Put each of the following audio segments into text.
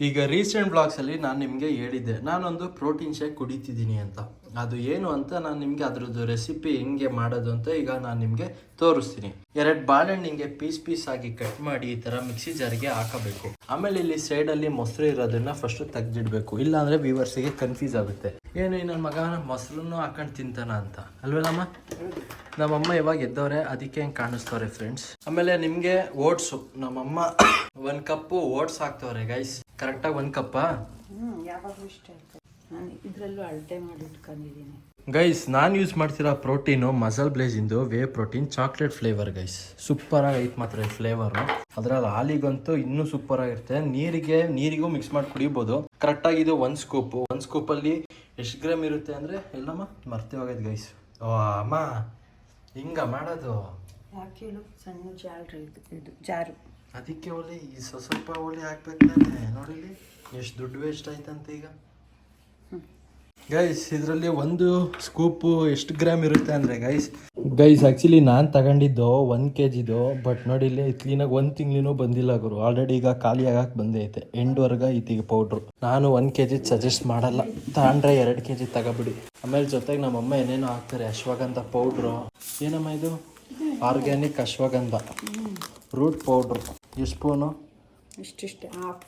ಈಗ ರೀಸೆಂಟ್ ಬ್ಲಾಗ್ಸಲ್ಲಿ ನಾನು ನಿಮಗೆ ಹೇಳಿದ್ದೆ ನಾನೊಂದು ಪ್ರೋಟೀನ್ ಶೇಕ್ ಕುಡಿತಿದ್ದೀನಿ ಅಂತ. ಅದು ಏನು ಅಂತ ನಾನು ನಿಮಗೆ ಅದ್ರದ್ದು ರೆಸಿಪಿ ಹೆಂಗೆ ಮಾಡೋದು ಅಂತ ಈಗ ನಾನು ನಿಮಗೆ ತೋರಿಸ್ತೀನಿ. ಎರಡು ಬಾಳೆಹಣ್ಣು ಹಿಂಗೆ ಪೀಸ್ ಪೀಸ್ ಆಗಿ ಕಟ್ ಮಾಡಿ ಈ ಥರ ಮಿಕ್ಸಿ ಜಾರಿಗೆ ಹಾಕಬೇಕು. ಆಮೇಲೆ ಇಲ್ಲಿ ಸೈಡಲ್ಲಿ ಮೊಸರು ಇರೋದನ್ನ ಫಸ್ಟ್ ತೆಗ್ದಿಡ್ಬೇಕು. ಇಲ್ಲಾಂದ್ರೆ ವ್ಯೂವರ್ಸಿಗೆ ಕನ್ಫ್ಯೂಸ್ ಆಗುತ್ತೆ. ಏನು ನನ್ನ ಮಗ ಮೊಸರನ್ನು ಹಾಕೊಂಡು ತಿಂತಾನ ಅಂತ? ಅಲ್ವೇನಮ್ಮ? ನಮ್ಮಮ್ಮ ಇವಾಗ ಎದ್ದವ್ರೆ, ಅದಕ್ಕೆ ಹೆಂಗೆ ಕಾಣಿಸ್ತವ್ರೆ ಫ್ರೆಂಡ್ಸ್ ಆಮೇಲೆ ನಿಮಗೆ ಓಟ್ಸು ನಮ್ಮಮ್ಮ ಒಂದು ಕಪ್ಪು ಓಟ್ಸ್ ಹಾಕ್ತವ್ರೆ ಗೈಸ್ ಕರೆಕ್ಟಾಗಿ ಒಂದು ಕಪ್ಪಾ ನಾನು ಇದರಲ್ಲೂ ಅಳತೆ ಮಾಡಿ ಇಟ್ಕೊಂಡಿದ್ದೀನಿ. ಗೈಸ್ ನಾನು ಯೂಸ್ ಮಾಡ್ತಿರೋ protein muscle ಬ್ಲೇಜಿಂದು whey protein chocolate flavour guys super ಆಗಿ ಐತೆ ಮಾತ್ರ ಫ್ಲೇವರು ಅದ್ರಲ್ಲಿ ಹಾಲಿಗಂತೂ ಇನ್ನೂ ಸೂಪರ್ ಆಗಿರುತ್ತೆ. ನೀರಿಗೆ ನೀರಿಗೂ ಮಿಕ್ಸ್ ಮಾಡಿ ಕುಡಿಬೋದು. ಕರೆಕ್ಟಾಗಿ ಇದು ಒಂದು ಸ್ಕೂಪ್ ಒಂದು ಸ್ಕೂಪಲ್ಲಿ ಎಷ್ಟು ಗ್ರಾಮ್ ಇರುತ್ತೆ ಅಂದರೆ ಎಲ್ಲಮ್ಮ? ಮರ್ತಿ ಹೋಗೈತೆ ಗೈಸ್ ಓ ಅಮ್ಮ. ಹಿಂಗ ಮಾಡೋದು. ಯಾಕೆ ಹೇಳು? ಸಣ್ಣ ಇದು ಜಾರು. ಅದಕ್ಕೆ ಒಲಿ ಈ ಸ್ವ- ಸ್ವಲ್ಪ ಒಲಿ ಹಾಕ್ಬೇಕು ತಾನೆ. ನೋಡಿಲಿ ಎಷ್ಟು ದುಡ್ಡು ವೇಸ್ಟ್ ಆಯ್ತಂತ ಈಗ. ಗೈಸ್ ಇದರಲ್ಲಿ ಒಂದು ಸ್ಕೂಪು ಎಷ್ಟು ಗ್ರಾಮ್ ಇರುತ್ತೆ ಅಂದರೆ ಗೈಸ್ ಗೈಸ್ ಆ್ಯಕ್ಚುಲಿ ನಾನು ತಗೊಂಡಿದ್ದು ಒನ್ ಕೆ ಜಿದು ಬಟ್ ನೋಡಿ ಇಲ್ಲಿ ಕ್ಲೀನಾಗಿ ಒಂದು ತಿಂಗಳಿನೂ ಬಂದಿಲ್ಲ ಗುರು. ಆಲ್ರೆಡಿ ಈಗ ಖಾಲಿ ಆಗಕ್ಕೆ ಬಂದೈತೆ ಎಂಡ್ವರ್ಗ ಇದೀಗ ಪೌಡ್ರು ನಾನು ಒನ್ ಕೆ ಜಿ ಸಜೆಸ್ಟ್ ಮಾಡಲ್ಲ. ತಗೊಂಡ್ರೆ ಎರಡು ಕೆ ಜಿ ತಗೋಬಿಡಿ. ಆಮೇಲೆ ಜೊತೆಗೆ ನಮ್ಮಮ್ಮ ಏನೇನೋ ಹಾಕ್ತಾರೆ, ಅಶ್ವಗಂಧ ಪೌಡ್ರು ಏನಮ್ಮ ಇದು? ಆರ್ಗ್ಯಾನಿಕ್ ಅಶ್ವಗಂಧ. ರೂಟ್ ಪೌಡ್ರು ಎಷ್ಟು spoon ಇಷ್ಟಿಷ್ಟೇ half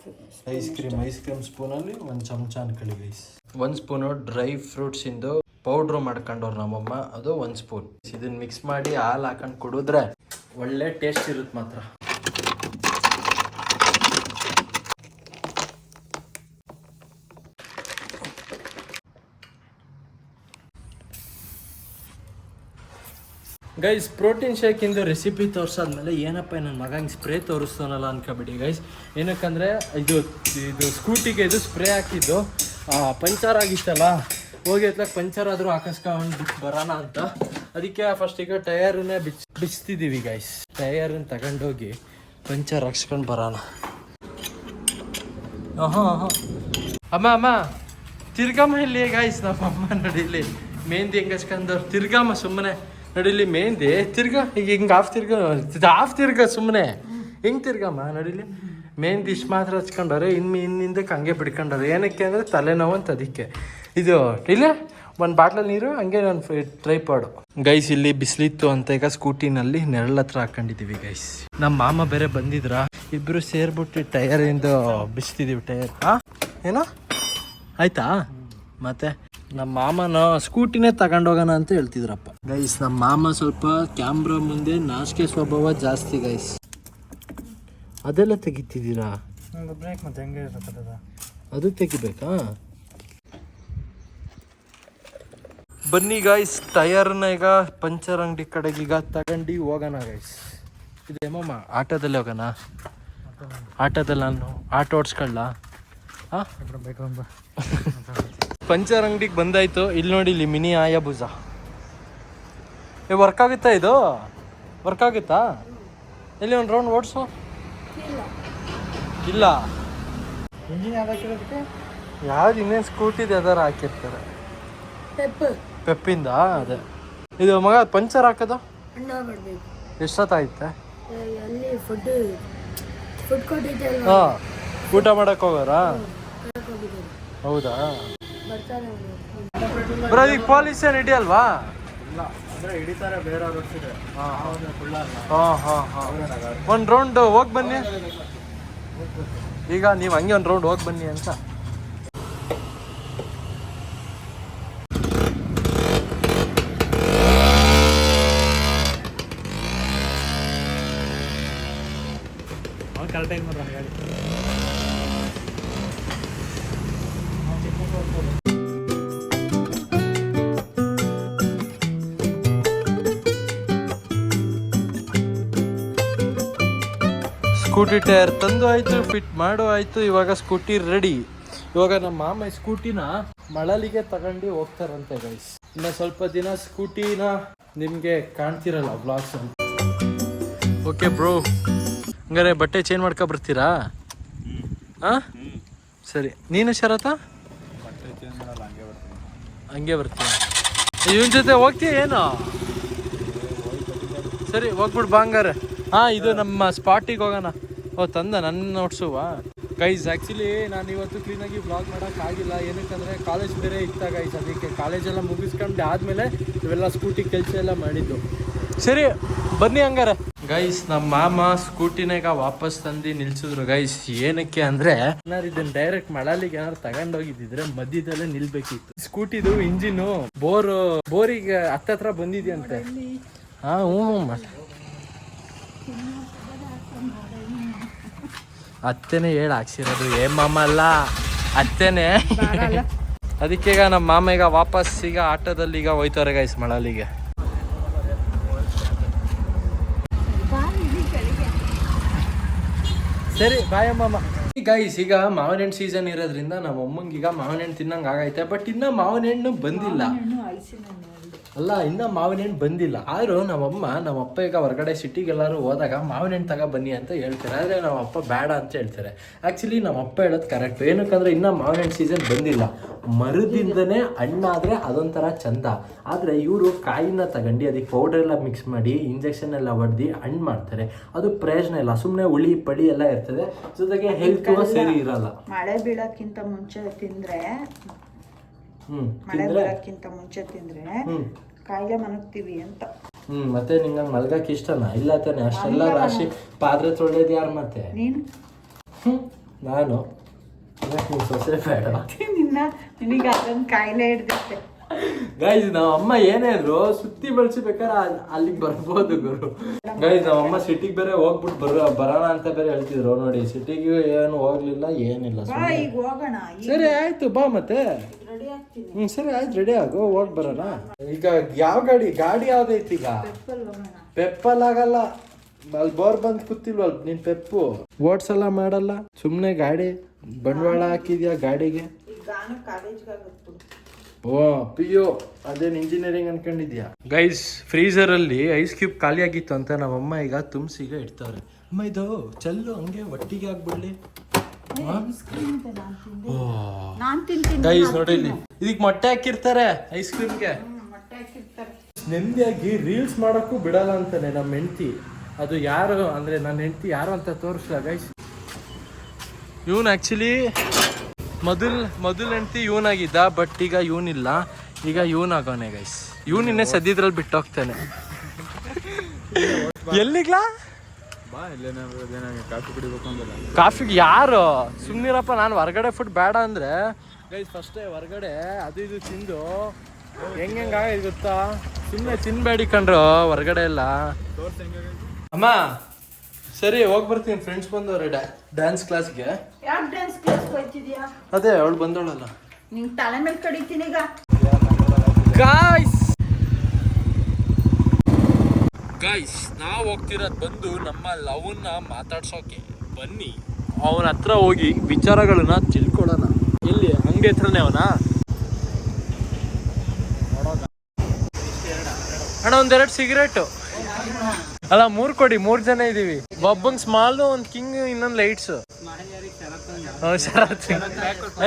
ice cream ice cream ಸ್ಪೂನಲ್ಲಿ ಒಂದು ಚಮಚ ಅನ್ಕೊಳ್ಳಿ ಗೈಸ್ ಒಂದು ಸ್ಪೂನು ಡ್ರೈ ಫ್ರೂಟ್ಸ್ ಇಂದು ಪೌಡ್ರ್ ಮಾಡ್ಕೊಂಡವ್ರು ನಮ್ಮಮ್ಮ. ಅದು ಒಂದು ಸ್ಪೂನ್ ಇದನ್ನ ಮಿಕ್ಸ್ ಮಾಡಿ ಹಾಲು ಹಾಕೊಂಡು ಕುಡಿದ್ರೆ ಒಳ್ಳೆ ಟೇಸ್ಟ್ ಇರುತ್ತೆ ಮಾತ್ರ. ಗೈಸ್ ಪ್ರೋಟೀನ್ ಶೇಕಿಂದು ರೆಸಿಪಿ ತೋರಿಸಾದ್ಮೇಲೆ ಏನಪ್ಪ ನನ್ನ ಮಗ ಹಿಂಗೆ ಸ್ಪ್ರೇ ತೋರಿಸ್ತಾನಲ್ಲ ಅನ್ಕೋಬಿಡಿ ಗೈಸ್ ಏನಕ್ಕಂದರೆ ಇದು ಇದು ಸ್ಕೂಟಿಗೆ ಇದು ಸ್ಪ್ರೇ ಹಾಕಿದ್ದು ಪಂಚರ್ ಆಗಿತ್ತಲ್ಲ, ಹೋಗಿ ಎತ್ಲಕ್ಕೆ ಪಂಚರ್ ಆದರೂ ಹಾಕಿಸ್ಕೊಂಡು ಬಿಟ್ಟು ಬರೋಣ ಅಂತ. ಅದಕ್ಕೆ ಫಸ್ಟ್ ಈಗ ಟಯರನ್ನೇ ಬಿಚ್ ಬಿಚ್ತಿದ್ದೀವಿ ಗೈಸ್ ಟಯರನ್ನು ತಗೊಂಡೋಗಿ ಪಂಚರ್ ಹಾಕ್ಸ್ಕೊಂಡು ಬರೋಣ. ಹಾಂ ಹಾಂ ಅಮ್ಮ ಅಮ್ಮ, ತಿರ್ಗಮ್ಮ ಇಲ್ಲಿ ಗಾಯ್ಸ್ ನಮ್ಮ ಅಮ್ಮ ನಡೀಲಿ ಮೆಹಂದಿ ಹೆಂಗೆ ಹಚ್ಕೊಂಡವ್ರು ತಿರ್ಗಮ್ಮ ಸುಮ್ಮನೆ. ನಡೀಲಿ ಮೆಹಂದಿ ತಿರ್ಗ, ಈಗ ಹಿಂಗೆ ಆಫ್ ತಿರ್ಗ ಆಫ್ ತಿರ್ಗ ಸುಮ್ಮನೆ ಹೆಂಗೆ ತಿರ್ಗಮ್ಮ ನಡೀಲಿ. ಮೆಹಂದಿ ಇಷ್ಟು ಮಾತ್ರ ಹಚ್ಕೊಂಡವ್ರೆ ಇನ್ನು ಇನ್ನಿಂದಕ್ಕೆ ಹಂಗೆ ಬಿಡ್ಕೊಂಡವ್ರೆ. ಏನಕ್ಕೆ ಅಂದರೆ ತಲೆನೋವು ಅಂತ ಅದಕ್ಕೆ. ಇದು, ಇಲ್ಲ? ಒಂದು ಬಾಟ್ಲಲ್ಲಿ ನೀರು, ಹಂಗೆ ನಾನು ಟ್ರೈಪಾಡು. ಗೈಸ್, ಇಲ್ಲಿ ಬಿಸಿಲಿತ್ತು ಅಂತ ಈಗ ಸ್ಕೂಟಿನಲ್ಲಿ ನೆರಳ ಹತ್ರ ಹಾಕೊಂಡಿದ್ದೀವಿ ಗೈಸ್. ನಮ್ಮ ಮಾಮ ಬೇರೆ ಬಂದಿದ್ರ? ಇಬ್ರು ಸೇರ್ಬಿಟ್ಟು ಟೈರ್ ಇಂದ ಬಿಸ್ತಿದೀವಿ ಟೈರ್ ಹಾ ಏನೋ? ಆಯ್ತಾ? ಮತ್ತೆ? ನಮ್ಮ ಮಾಮನ ಸ್ಕೂಟಿನೇ ತಗೊಂಡೋಗೋಣ ಅಂತ ಹೇಳ್ತಿದ್ರಪ್ಪ. ಗೈಸ್ ನಮ್ಮ ಮಾಮ ಸ್ವಲ್ಪ ಕ್ಯಾಮ್ರಾ ಮುಂದೆ ನಾಚಿಕೆ ಸ್ವಭಾವ ಜಾಸ್ತಿ ಗೈಸ್ ಅದೆಲ್ಲ ತೆಗಿತಿದ್ದೀರಾ? ಬ್ರೇಕ್ ಮತ್ತೆ ಹೆಂಗೆ ಅದು ತೆಗಿಬೇಕಾ? ಬನ್ನಿ ಗಾಯ್ಸ್ ಟಯರ್ನ ಈಗ ಪಂಚರ್ ಅಂಗಡಿ ಕಡೆಗೆ ಈಗ ತಗೊಂಡು ಹೋಗೋಣ ಗೈಸ್ ಇದೇಮಮ್ಮ ಆಟೋದಲ್ಲಿ ಹೋಗೋಣ. ಆಟೋದಲ್ಲಿ ನಾನು ಆಟೋ ಓಡಿಸ್ಕೊಳ್ಳ ಹಾಂ ಪಂಚರ್ ಅಂಗಡಿಗೆ ಬಂದಾಯ್ತು. ಇಲ್ಲಿ ನೋಡಿ ಇಲ್ಲಿ ಮಿನಿ ಆಯಾಭುಜ ಏ ವರ್ಕ್ ಆಗುತ್ತಾ ಇದು? ವರ್ಕ್ ಆಗುತ್ತಾ? ಇಲ್ಲಿ ಒಂದು ರೌಂಡ್ ಓಡಿಸು? ಇಲ್ಲ. ಯಾವ್ದು ಇನ್ನೇನು ಸ್ಕೂಟಿದು ಅದರ ಹಾಕಿರ್ತಾರೆ. ಪೆಪ್ ಪೆಪ್ಪಿಂದ ಅದೇ. ಇದು ಮಗ ಪಂಚರ್ ಹಾಕೋದು? ಎಷ್ಟೊತ್ತಾಯ್ತೆ? ಹಾಂ ಊಟ ಮಾಡಕ್ಕೆ ಹೋಗೋರಾ? ಹೌದಾ? ಬ್ರೋ ಈಗ ಪೊಲೀಸ್ ಏನು ಹಿಡಿಯಲ್ವಾ ಒಂದು ರೌಂಡ್ ಹೋಗಿ ಬನ್ನಿ. ಈಗ ನೀವು ಹಂಗೆ ಒಂದು ರೌಂಡ್ ಹೋಗಿ ಬನ್ನಿ ಅಂತ. ಕರೆಕ್ಟಾಗಿ ಮಾಡ್ರ ಗಾಡಿ ಸ್ಕೂಟಿ ಟೈರ್ ತಂದು ಆಯ್ತು ಫಿಟ್ ಮಾಡು ಆಯ್ತು ಇವಾಗ ಸ್ಕೂಟಿ ರೆಡಿ ಇವಾಗ ನಮ್ಮ ಮಾಮ ಸ್ಕೂಟಿನ ಮಳಲಿಗೆ ತಗೊಂಡು ಹೋಗ್ತಾರಂತೆ ಗೈಸ್ ಇನ್ನ ಸ್ವಲ್ಪ ದಿನ ಸ್ಕೂಟಿನ ನಿಮಗೆ ಕಾಣ್ತಿರಲ್ಲ ಬ್ಲಾಗ್ಸ್ ಅಂತ. ಓಕೆ ಬ್ರೋ ಹಂಗಾರೆ ಬಟ್ಟೆ ಚೇಂಜ್ ಮಾಡ್ಕೊ ಬರ್ತೀರಾ? ಹಾಂ ಸರಿ. ನೀನು ಶರತ? ಹಂಗೆ ಬರ್ತೀನಿ. ಇವನ್ ಜೊತೆ ಹೋಗ್ತೀಯ ಏನು? ಸರಿ ಹೋಗ್ಬಿಡು ಬಾ ಹಂಗಾರೆ ಹಾಂ ಇದು ನಮ್ಮ ಸ್ಪಾಟಿಗೆ ಹೋಗೋಣ. ಓ ತಂದ ನನ್ನ ನೋಡ್ಸುವಾ ಗೈಸ್ ಆ್ಯಕ್ಚುಲಿ ನಾನು ಇವತ್ತು ಕ್ಲೀನಾಗಿ ಬ್ಲಾಗ್ ಮಾಡೋಕ್ಕಾಗಿಲ್ಲ ಏನಕ್ಕಂದರೆ ಕಾಲೇಜ್ ಬೇರೆ ಇತ್ತ ಗೈಸ್ ಅದಕ್ಕೆ ಕಾಲೇಜೆಲ್ಲ ಮುಗಿಸ್ಕೊಂಡು ಆದಮೇಲೆ ಇವೆಲ್ಲ ಸ್ಕೂಟಿ ಕೆಲಸ ಎಲ್ಲ ಮಾಡಿದ್ದು. ಸರಿ ಬನ್ನಿ ಹಂಗಾರೆ. ಗೈಸ್ ನಮ್ಮ ಮಾಮ ಸ್ಕೂಟಿನಾಗ ವಾಪಸ್ ತಂದು ನಿಲ್ಸಿದ್ರು. ಗೈಸ್ ಏನಕ್ಕೆ ಅಂದ್ರೆ ಏನಾರು ಇದನ್ನ ಡೈರೆಕ್ಟ್ ಮಳಲಿಗೆ ಏನಾರು ತಗೊಂಡೋಗಿದ್ದಿದ್ರೆ ಮಧ್ಯದಲ್ಲೇ ನಿಲ್ಬೇಕಿತ್ತು. ಸ್ಕೂಟಿದು ಇಂಜಿನು ಬೋರ್ ಬೋರಿಗೆ ಹತ್ತತ್ರ ಬಂದಿದೆಯಂತೆ. ಹಾ ಹ್ಞೂ ಅತ್ತೆನೇ ಹೇಳಿ, ಹಾಕ್ಸಿರೋದು. ಏ, ಮಾಮ ಅಲ್ಲ. ಅತ್ತೆನೇ. ಅದಕ್ಕೆ ಈಗ ನಮ್ಮ ಮಾಮ ಈಗ ವಾಪಸ್ ಈಗ ಆಟೋದಲ್ಲಿ ಈಗ ಹೋಯ್ತಾರೆ ಗೈಸ್ ಮಳಲಿಗೆ. ಸರಿ ಬಾಯ ಮಾಮ. ಗೈಸ್ ಈಗ ಮಾವಿನ ಹಣ್ಣು ಸೀಸನ್ ಇರೋದ್ರಿಂದ ನಮ್ಮ ಅಮ್ಮಂಗೆ ಈಗ ಮಾವಿನ ಹಣ್ಣು ತಿನ್ನಂಗೆ ಆಗೈತೆ ಬಟ್ ಇನ್ನ ಮಾವಿನ ಹಣ್ಣು ಬಂದಿಲ್ಲ ಅಲ್ಲ ಇನ್ನ ಮಾವಿನ ಹಣ್ಣು ಬಂದಿಲ್ಲ. ಆದ್ರೂ ನಮ್ಮಮ್ಮ ನಮ್ಮಪ್ಪ ಈಗ ಹೊರಗಡೆ ಸಿಟಿಗೆಲ್ಲರೂ ಹೋದಾಗ ಮಾವಿನ ಹಣ್ಣು ತಗ ಬನ್ನಿ ಅಂತ ಹೇಳ್ತಾರೆ. ಆದರೆ ನಮ್ಮಪ್ಪ ಬೇಡ ಅಂತ ಹೇಳ್ತಾರೆ. ಆ್ಯಕ್ಚುಲಿ ನಮ್ಮಪ್ಪ ಹೇಳೋದು ಕರೆಕ್ಟ್ ಏನಕ್ಕಂದ್ರೆ ಇನ್ನ ಮಾವಿನ ಹಣ್ಣು ಸೀಸನ್ ಬಂದಿಲ್ಲ. ಮರದಿಂದನೇ ಹಣ್ಣಾದರೆ ಅದೊಂಥರ ಚಂದ. ಆದರೆ ಇವರು ಕಾಯಿನ ತಗೊಂಡು ಅದಕ್ಕೆ ಪೌಡರ್ ಎಲ್ಲ ಮಿಕ್ಸ್ ಮಾಡಿ ಇಂಜೆಕ್ಷನ್ ಎಲ್ಲ ಹೊಡೆದು ಹಣ್ಣು ಮಾಡ್ತಾರೆ. ಅದು ಪ್ರಯೋಜನ ಇಲ್ಲ. ಸುಮ್ಮನೆ ಹುಳಿ ಪಡಿ ಎಲ್ಲ ಇರ್ತದೆ. ಜೊತೆಗೆ ಹೆಲ್ತ್ ಸರಿ ಇರಲ್ಲ. ಮಳೆ ಬೀಳೋಕ್ಕಿಂತ ಮುಂಚೆ ತಿಂದ್ರೆ ಮಳೆ ಬರೋದಕ್ಕಿಂತ ಮುಂಚೆ ತಿಂದ್ರೆ ಹ್ಮ್. ಕಾಯಿಲೆ ಮನಗ್ತೀವಿ ಅಂತ. ಹ್ಮ್ ಮತ್ತೆ ನಿಂಗೆ ಮಲ್ಗಕ್ ಇಷ್ಟನಾ? ಇಲ್ಲ ತಾನೆ ಅಷ್ಟೆಲ್ಲ ರಾಶಿ ಪಾತ್ರೆ ತೊಳೆಯೋದು ಯಾರು ಮತ್ತೆ? ನೀನು? ಹ್ಮ್ ನಾನು. ಯಾಕೆ ನಿನ್ ಸೊಸೆ ಬೇಡ? ನಿನ್ನ ನಿನಗೆ ಅದೊಂದು ಕಾಯಿಲೆ ಹಿಡ್ದೈತೆ ಗೈಸ್ ನಮ್ಮ ಅಮ್ಮ ಏನೇ ಇದ್ರು ಸುತ್ತಿ ಬೆಳೆಸ್ಬೇಕಾದ್ರೆ ಅಲ್ಲಿಗೆ ಬರ್ಬೋದು ಗುರು. ಗೈಸ್ ನಮ್ಮ ಅಮ್ಮ ಸಿಟಿಗೆ ಬೇರೆ ಹೋಗ್ಬಿಟ್ಟು ಬರ ಬರೋಣ ಅಂತ ಬೇರೆ ಹೇಳ್ತಿದ್ರು. ನೋಡಿ ಸಿಟಿಗೆ ಏನು ಹೋಗ್ಲಿಲ್ಲ ಏನಿಲ್ಲ ಬಾ ಸುಮ್ನೆ. ಈಗ ಹೋಗೋಣ ಸರಿ ಆಯ್ತು ಬಾ ಮತ್ತೆ. ರೆಡಿ ಆಗ್ತೀನಿ. ಹ್ಮ್ ಸರಿ ಆಯ್ತು ರೆಡಿ ಆಗು ಹೋಗಿ ಬರೋಣ. ಈಗ ಯಾವ ಗಾಡಿ ಗಾಡಿ ಯಾವ್ದೈತಿ ಈಗ? ಪೆಪ್ಪಲ್ ಆಗಲ್ಲ. ಅಲ್ಲಿ ಬೋರ್ ಬಂದ್ ಕೂತಿಲ್ವಲ್ ನಿನ್ ಪೆಪ್ಪು? ಓಡ್ಸಲ್ಲ ಮಾಡಲ್ಲ. ಸುಮ್ನೆ ಗಾಡಿ ಬಂಡವಾಳ ಹಾಕಿದ್ಯಾ ಗಾಡಿಗೆ? ಓ ಪಿ ಯು ಅದೇನು ಇಂಜಿನಿಯರಿಂಗ್ ಅನ್ಕೊಂಡಿದ್ಯಾ? ಗೈಸ್ ಫ್ರೀಸರ್ ಅಲ್ಲಿ ಐಸ್ ಕ್ಯೂಬ್ ಖಾಲಿ ಆಗಿತ್ತು ಅಂತ ನಮ್ಮಮ್ಮ ಈಗ ತುಂಬಿಸಿಗ ಇಡ್ತಾರೆ. ಅಮ್ಮ ಇದು ಚಲ್ಲು ಹಂಗೆ ಒಟ್ಟಿಗೆ ಆಗ್ಬಿಡ್ಲಿ. ನಾನು ತಿಂತೀನಿ ಗೈಸ್ ನೋಡಿ ಇಲ್ಲಿ. ಇದಕ್ಕೆ ಮೊಟ್ಟೆ ಹಾಕಿರ್ತಾರೆ ಐಸ್ ಕ್ರೀಮ್ಗೆ ನೆಮ್ಮದಿಯಾಗಿ ರೀಲ್ಸ್ ಮಾಡೋಕ್ಕೂ ಬಿಡಲ್ಲ ಅಂತಾನೆ ನಮ್ಮ ಹೆಂಡತಿ. ಅದು ಯಾರು ಅಂದ್ರೆ ನನ್ನ ಹೆಂಡತಿ ಯಾರು ಅಂತ ತೋರಿಸ್ಲ ಗೈಸ್ ಇವನ್ ಆಕ್ಚುಲಿ ಮೊದಲ್ ಮೊದಲ್ ಹೆಂಡತಿ ಇವನಾಗಿದ್ದ ಬಟ್ ಈಗ ಇವನಿಲ್ಲ. ಈಗ ಇವನ್ ಆಗೋನೆ ಗೈಸ್ ಇವನ್ ಇನ್ನೇ ಸದ್ಯದ್ರಲ್ಲಿ ಬಿಟ್ಟೋಗ್ತಾನೆ. ಎಲ್ಲಿಗ್ಲಾ? ಬಾ ಕಾಫಿ ಕುಡಿಬೇಕು ಅಂದಲ್ಲ. ಕಾಫಿಗೆ ಯಾರು? ಸುಮ್ನಿರಪ್ಪ ನಾನು ಹೊರಗಡೆ ಫುಡ್ ಬೇಡ ಅಂದ್ರೆ. ಗೈಸ್ ಫಸ್ಟೇ ಹೊರಗಡೆ ಅದು ಇದು ತಿಂದು ಹೆಂಗ ಗೊತ್ತಾ? ಸುಮ್ಮನೆ ತಿನ್ಬೇಡಿ ಕಣ್ರು ಹೊರಗಡೆ ಎಲ್ಲ. ಅಮ್ಮ ಸರಿ ಹೋಗಿ ಬರ್ತೀನಿ ಫ್ರೆಂಡ್ಸ್ ಬಂದವ್ರೆ ಡ್ಯಾನ್ಸ್ ಕ್ಲಾಸ್ಗೆ ಯಾಕೆ ಡ್ಯಾನ್ಸ್ ಕ್ಲಾಸ್ ಅದೇ ಅವಳು ಬಂದವಳಲ್ಲ. ನಿಂಗೆ ತಲೆ ಮೇಲೆ ಕಡಿತೀನಿ ಈಗ. ಗಾಯ್ಸ್ ಗಾಯ್ಸ್ ನಾವು ಹೋಗ್ತಿರೋದು ಬಂದು ನಮ್ಮ ಲವ್ನ ಮಾತಾಡ್ಸೋಕೆ. ಬನ್ನಿ. ಅವನ ಹತ್ರ ಹೋಗಿ ವಿಚಾರಗಳನ್ನ ತಿಳ್ಕೊಳ್ಳೋಣ. ಎಲ್ಲಿ? ಅಂಗಡಿ ಹತ್ರನೇ ಅವನ? ಅಣ್ಣ ಒಂದೆರಡು ಸಿಗರೇಟು. ಅಲ್ಲ ಮೂರ್ ಕೊಡಿ ಮೂರ್ ಜನ ಇದೀವಿ. ಒಬ್ಬಂಗ್ ಸ್ಮಾಲ್ ಒಂದ್ ಕಿಂಗ್ ಇನ್ನೊಂದ್ ಲೈಟ್ಸ್ ಶರತ್.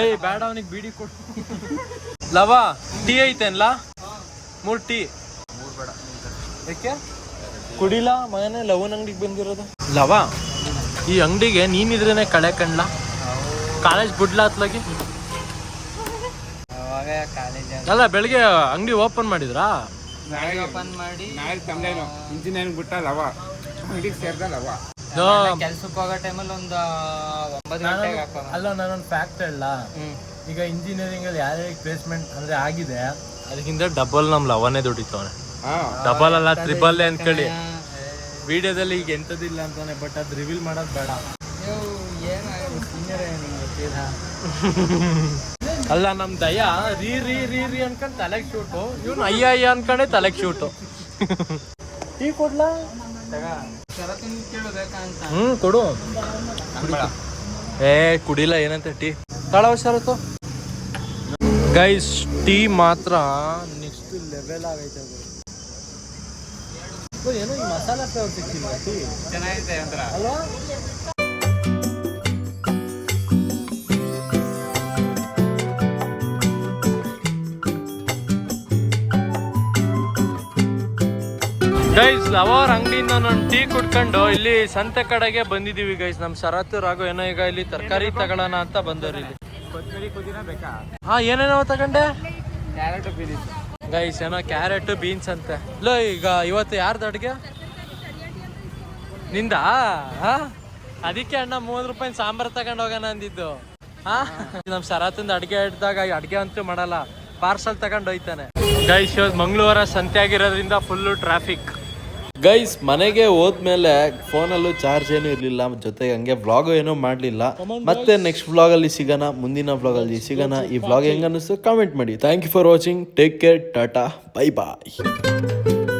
ಏಯ್ ಬೇಡ ಅವನಿಗೆ ಬೀಡಿ ಕೊಟ್ಟು ಲವ ಟೀ ಐತೇನ್ಲ? ಮೂರ್ ಟೀ. ಯಾಕೆ? ಕುಡಿಲ ಮಗನೇ ಲವನ್ ಅಂಗಡಿಗೆ ಬಂದಿರೋದು. ಲವ ಈ ಅಂಗಡಿಗೆ ನೀನಿದ್ರೇನೆ ಕಳೆ ಕಣ್ಲ ಕಾಲೇಜ್ ಬಿಡ್ಲ ಅತ್ಲಾಗಿ ಅಲ್ಲ. ಬೆಳಿಗ್ಗೆ ಅಂಗಡಿ ಓಪನ್ ಮಾಡಿದ್ರಾ? ಓಪನ್ ಮಾಡಿ ಇಂಜಿನಿಯರಿಂಗ್ ಬಿಟ್ಟ ಲವ? ಅಂಗಡಿಗೆ ಸೇರ್ದ ಲವ? ಕೆಲ್ಸಕ್ಕೆ ಹೋಗೋ ಟೈಮಲ್ಲಿ ಒಂದು ಒಂಬತ್ತು ಗಂಟೆಗೆ ಅಲ್ಲ ನಾನೊಂದು ಫ್ಯಾಕ್ಟ್ ಹೇಳ ಈಗ ಇಂಜಿನಿಯರಿಂಗ್ ಅಲ್ಲಿ ಯಾರ್ಯಾರಿಗೆ ಪ್ಲೇಸ್ಮೆಂಟ್ ಅಂದ್ರೆ ಆಗಿದೆ ಅದಕ್ಕಿಂತ ಡಬಲ್ ನಮ್ ಲವನೇ ದುಡಿತವನೆ. ಡಬಲ್ ಅಲ್ಲ ತ್ರಿಬಲ್ ಅನ್ಕೊಳ್ಳಿ. ವಿಡಿಯೋದಲ್ಲಿ ಈಗ ಎಂತದಿಲ್ಲ ಅಂತಾನೆ ಬಟ್ ಅದು ರಿವೀಲ್ ಮಾಡೋದ್ ಬೇಡ. ಅಲ್ಲ, ನಮ್ ದಯ, ರೀ ರೀ ರೀ ರೀ ಅನ್ಕೊಂಡ್ ತಲೆಗೆ ಶೂಟು ಇವ್ನು ಅಯ್ಯ ಅಯ್ಯ ಅನ್ಕೊಂಡೆ ತಲೆಗೆ ಶೂಟು ಟೀ ಕೊಡ್ಲಾ? ಹ್ಮ್, ಕೊಡು. ಏ ಕುಡಿಲ್ಲ ಏನಂತ ಟೀ? ತಳ ಶರತ್ತು ಗೈಸ್ ಟೀ ಮಾತ್ರ ನೆಕ್ಸ್ಟ್ ಲೆವೆಲ್ ಆಗೈತೆ ಏನೋ ಈ ಮಸಾಲಾ ಫ್ಲೇವರ್ ಸಿಕ್ಕಿಲ್ಲ ಟೀ ಚೆನ್ನಾಗಿದೆ ಅಂದ್ರ ಅಲ್ವಾ? ಗೈಸ್ ಲವರ್ ಅಂಗಡಿಯಿಂದ ನಾನು ಟೀ ಕುಡ್ಕೊಂಡು ಇಲ್ಲಿ ಸಂತೆ ಕಡೆಗೆ ಬಂದಿದೀವಿ ಗೈಸ್ ನಮ್ ಶರತ್ರ ರಾಘು ಏನೋ ಈಗ ಇಲ್ಲಿ ತರಕಾರಿ ತಗೊಳ್ಳೋಣ ಅಂತ ಬಂದವ್ರು ಇಲ್ಲಿ. ಹಾ ಏನೇನೋ ತಗೊಂಡೆ? ಗೈಸ್ ಏನೋ ಕ್ಯಾರೆಟ್, ಬೀನ್ಸ್ ಅಂತೆ. ಲೋ, ಈಗ ಇವತ್ತು ಯಾರ್ದು ಅಡುಗೆ? ನಿಂದ? ಅದಕ್ಕೆ ಅಣ್ಣ ಮೂವತ್ತು ರೂಪಾಯಿ ಸಾಂಬಾರ್ ತಗೊಂಡ್ ಹೋಗೋಣ ಅಂದಿದ್ದು. ಹಾ? ನಮ್ ಶರತ್ತಿಂದ ಅಡ್ಗೆ ಹಿಡ್ದಾಗ ಅಡ್ಗೆ ಅಂತೂ ಮಾಡಲ್ಲ, ಪಾರ್ಸಲ್ ತಗೊಂಡ್ ಹೋಯ್ತಾನೆ. ಗೈಸ್ ಇವತ್ತು ಮಂಗಳವಾರ ಸಂತೆ ಆಗಿರೋದ್ರಿಂದ ಫುಲ್ಲು ಟ್ರಾಫಿಕ್ ಗೈಸ್ ಮನೆಗೆ ಹೋದ್ಮೇಲೆ ಫೋನಲ್ಲೂ ಚಾರ್ಜ್ ಏನೂ ಇರಲಿಲ್ಲ ಜೊತೆಗೆ ಹಂಗೆ ಬ್ಲಾಗ್ ಏನೂ ಮಾಡಲಿಲ್ಲ. ಮತ್ತೆ ನೆಕ್ಸ್ಟ್ ವ್ಲಾಗಲ್ಲಿ ಸಿಗೋಣ ಮುಂದಿನ ವ್ಲಾಗಲ್ಲಿ ಸಿಗೋಣ. ಈ ವ್ಲಾಗ್ ಹೆಂಗ್ ಅನ್ನಿಸ್ತು ಕಾಮೆಂಟ್ ಮಾಡಿ. Thank you for watching take care tata bye bye